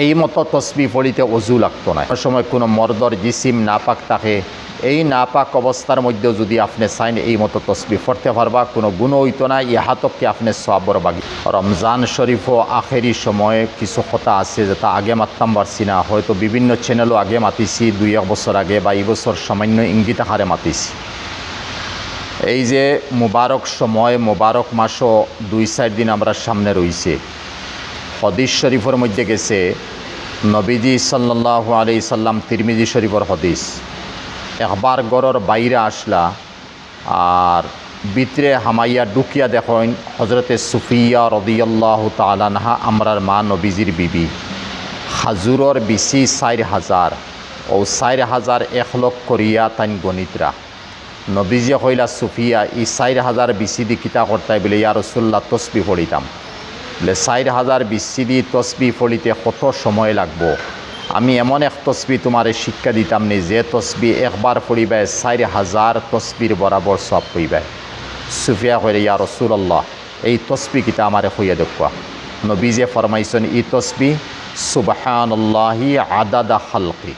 এই মতো তসবি পড়িতে অজু লাগতো না। কোনো সময় কোনো মর্দর জিসিম নাপাক থাকে, এই নাপাক অবস্থার মধ্যেও যদি আপনি চাইন এই মতো তসবি পড়তে পারবা, কোনো গুণ হইতো না ইহাতককে আপনি সবর বাগি। রমজান শরীফও আখেরি সময়ে কিছু কথা আছে যেটা আগে মারতাম পারছি না, হয়তো বিভিন্ন চ্যানেলও আগে মাতিছি, দুই এক বছর আগে বা এই বছর সামান্য ইঙ্গিত আকারে মাতিছি। এই যে মুবারক সময়, মুবারক মাসও দুই চার দিন আমরা সামনে রইছে। হদিস শরীফের মধ্যে গেছে, নবীজি সাল্লাহ আলি সাল্লাম তিরমিজি শরীফর হদিস। একবার গড়র বাইরে আসলা, আর ভিতরে হামাইয়া ডুকিয়া দেখেন হজরতে সুফিয়া রদিয়াল্লাহ তালানহা আমরার মা নবীজির বিবি। হাজুরর বিসি চার হাজার, ও চার হাজার এক করিয়া তাইন গণিতরা। নবীজিয়া কইলা, সুফিয়া ই চার হাজার বিসি দি কিতা করতাই বলে, ইয়া রসুল্লাহ তসবি পড়িতাম। বলে চার হাজার দি তসবি ফলিতে কত সময় লাগবো? আমি এমন এক তসবি তোমারে শিক্ষা দিতাম নি, যে তসবি একবার পড়িবাই চার হাজার তসবির বরাবর সব পড়িবাই সুফিয়া কইলে ইয়া রসুল্লাহ এই তসবি কিতা আমারে হইয়া দেখুয়া নবীজে ফরমাইছেন ই তসবি সুবাহান আল্লাহি আদাদা খালকি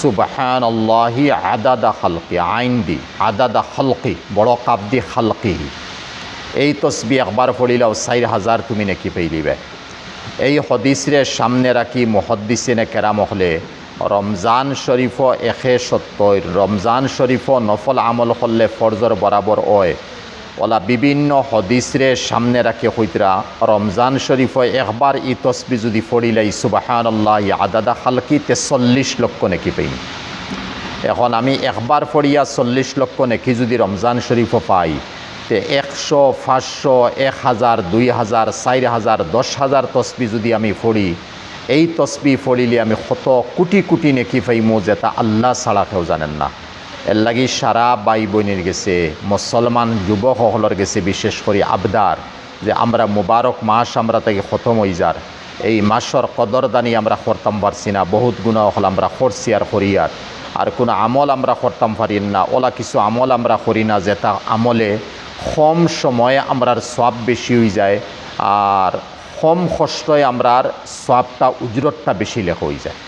সুবাহান আল্লাহি আদাদা খালকি, আইন দি, আদাদা খালকি, বড় কাপ দি খালকি এই তসবি একবার পড়িলেও চার হাজার তুমি নাকি পেইলিবে। এই হদিসরে সামনে রাখি মহদ্দিসিনে কেরাম হলে রমজান শরীফ এখে সত্তর রমজান শরীফ নফল আমল করলে ফরজর বরাবর হয় ওলা বিভিন্ন হদিসরে সামনে রাখি হইতরা রমজান শরীফ একবার ই তসবি যদি ফড়িলে সুবাহান আল্লাহ আদাদা খালকিতে চল্লিশ লক্ষ নেকি পাইম। এখন আমি একবার ফড়িয়া চল্লিশ লক্ষ নেকি যদি রমজান শরীফ পাই তে একশো, পাঁচশো, এক হাজার, দুই হাজার, চার হাজার, দশ হাজার তসবি যদি আমি ফড়ি এই তসবি ফড়িলে আমি কত কোটি কোটি নেকি পাইমো যেটা আল্লাহ ছাড়া কেউ জানেন না। এর লাগি সারা বাই বোনের গেছে, মুসলমান যুবকসকলের গেছে, বিশেষ করে আবদার, যে আমরা মুবারক মাস আমরা তাকে খতম হয়ে যার এই মাসর কদরদানি আমরা করতাম পারছি না, বহুত গুণা হল আমরা করছি আর করি আর। আর কোনো আমল আমরা করতাম পারি না, ওলা কিছু আমল আমরা করি না, যেটা আমলে কম সময়ে আমরার সব বেশি হয়ে যায় আর কম কষ্টয় আমরার সবটা উজরতটা বেশি লেখা হয়ে যায়।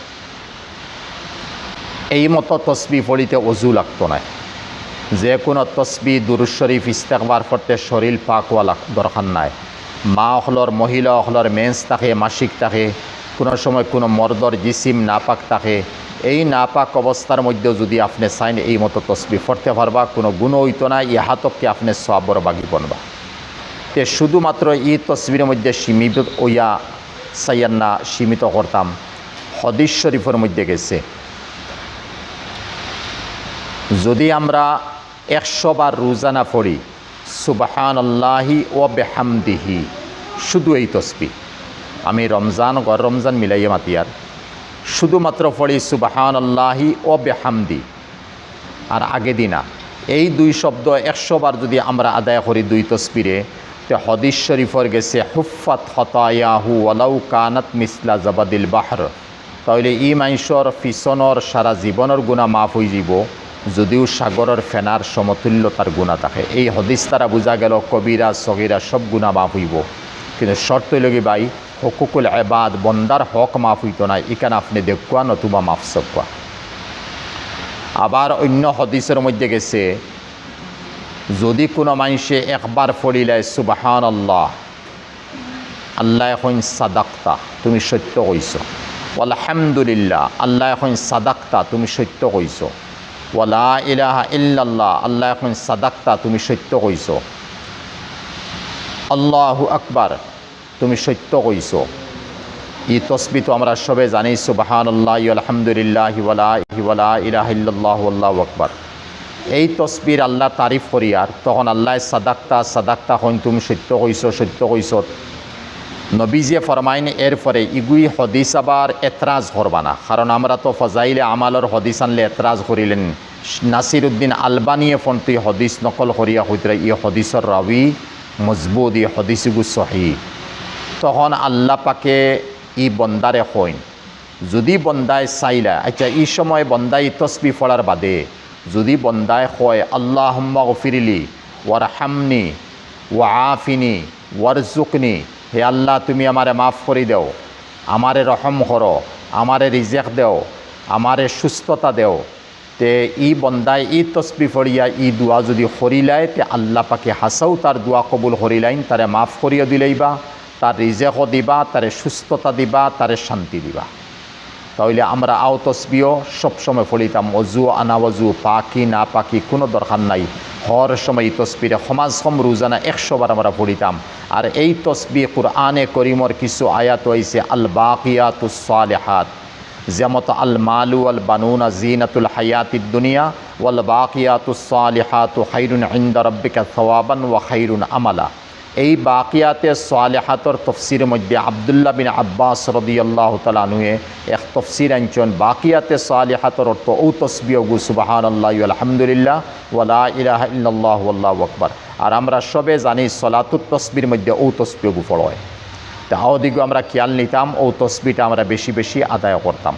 এই মতো তসবি পড়িতে অজু লাগতো না। যে কোনো তসবি দুরুজ শরীফ ইস্তেকবার করতে শরীর পাকওয়া লাগ দরকার নাই। মা অখলর মহিলা অখলর মেন্স থাকে, মাসিক থাকে, কোনো সময় কোনো মর্দর, জিসিম, নাপাক থাকে এই নাপাক অবস্থার মধ্যেও যদি আপনি চাইন, এই মতো তসবি পড়তে পারবা, কোনো গুণ হইতো না ইহাতককে আপনি সবর বাগি বনবা। তে শুধুমাত্র এই তসবির মধ্যে সীমিত ওইয়া সাইয়ান্না সীমিত করতাম, হদিস শরীফের মধ্যে গেছে। যদি আমরা একশো বার রোজানা পড়ি সুবাহান আল্লাহি ও বেহামদিহি, শুধু এই তসবি। আমি রমজান গর রমজান মিলাইয়ে মাতিয়ার শুধুমাত্র পড়ি সুবাহান আল্লাহি ও বেহামদি। আর আগে দিনা। এই দুই শব্দ একশো বার যদি আমরা আদায় করি দুই তসবিরে, তে হদিস শরীফর গেছে হুফাত হতায়াহু ওয়ালাউ কানাত মিসলা জবাদিল বাহর। তাহলে ই মাইশর ফিসনর সারা জীবনের গুণা মাফ হয়ে যাব, যদিও সাগরের ফেনার সমতুল্য তার গুণা থাকে। এই হদিস তারা বোঝা গেল কবিরা, সগিরা সব গুণা মাফ হইব। কিন্তু শর্ত লগে বাই হকুকুল এবাদ বন্দার হক মাফ হইত না ইকান আপনি দেখুয়া, নতুবা মাফ সকুয়া আবার অন্য হদিসের মধ্যে গেছে, যদি কোনো মানুষে একবার ফড়িলে সুবাহান আল্লাহ আল্লাহ এখন সাদাক্তা, তুমি সত্য কইছ। আলহামদুলিল্লাহ আল্লাহ এখন সাদাক্তা, তুমি সত্য কইছ। ওয়ালা ইলাহা ইল্লাল্লাহ, আল্লাহ এখন সাদাক্তা, তুমি সত্য কইছ। আল্লাহু আকবার। তুমি সত্য কইছ। ই তসবি তো আমরা সবে জানি সুবাহান আল্লাহ আলহামদুলিল্লাহ ইলাহ আল্লাহ আকবার। এই তসবির আল্লাহ তারিফ করি আর তখন আল্লাহ সাদাক্তা সাদাক্তা হইন তুমি সত্য কইছ সত্য কইছ। নবীজিয়ে ফরমাইন এর পরে ইগুই হদিস আবার এতরাজ করবা না। কারণ আমরা তো ফজাইলে আমালর হদিস আনলে এতরাজ করিলেন। নাসির উদ্দিন আলবানিয়ে তুই হদিস নকল করিয়া হইতরা ই হদিসর রাবি মজবুত, ই হদিসগু সহি তখন আল্লাহ পাকে ই বন্দারে হইন। যদি বন্দায় চাইলা আচ্ছা এই সময় বন্দাই তসবি ফলার বাদে যদি বন্দায় হয় আল্লাহ গফিরিলি ওয়ার হামনি ওয়া আফিনি ওয়ারজুকনি হে আল্লাহ, তুমি আমারে মাফ করে দেও, আমারে রহম করো, আমারে রিজেক দেও, আমারে সুস্থতা দেও। তে ই বন্দায় ই তসবি ফড়িয়া ই দোয়া যদি হরিলায় তে আল্লাহ পাকে হাসাও তার দোয়া কবুল হরিলাইন তারে মাফ করিয়া দিলেইবা। তার রিজেকও দিবা, তারে সুস্থতা দিবা, তারে শান্তি দিবা। তাহলে আমরা আও তসবিও সবসময় ফলিতাম অজু আনাওয়াজু পাকি না পাকি কোনো দরকার নাই। হর সময় তসবিরে সমাজ সম রোজানা একশো বার আমরা পড়িতাম। আর এই তসবি কুরআনে করিমর কিছু আয়াত হয়েছে আল বাকিয়াতুস সালেহাত, যেমত আল মালু আল বানুনা জিনাতুল হায়াতিদ দুনিয়া ওয়াল বাকিয়াতুস সালেহাতু খাইরুন ইন্দা রব্বিকা সওয়াবান ওয়া খাইরুন আমালা। এই বাকিয়াতে সালেহাতর তফসির মধ্যে আবদুল্লাহ বিন আব্বাস রদিয়াল্লাহ তালানুয়ে এক তফসির আনছেন, বাকিয়াতে সালেহাতর অর্থ ও তসবিয়গু সুবাহান আল্লাহ আলহামদুলিল্লাহ ওয়ালা ইলাহা ইল্লাল্লাহ আল্লাহ আকবার। আর আমরা সবে জানি সলাতুত তসবির মধ্যে ও তসবিয়গু পড়য়। তা দিকে আমরা খেয়াল নিতাম, ও তসবিটা আমরা বেশি বেশি আদায় করতাম।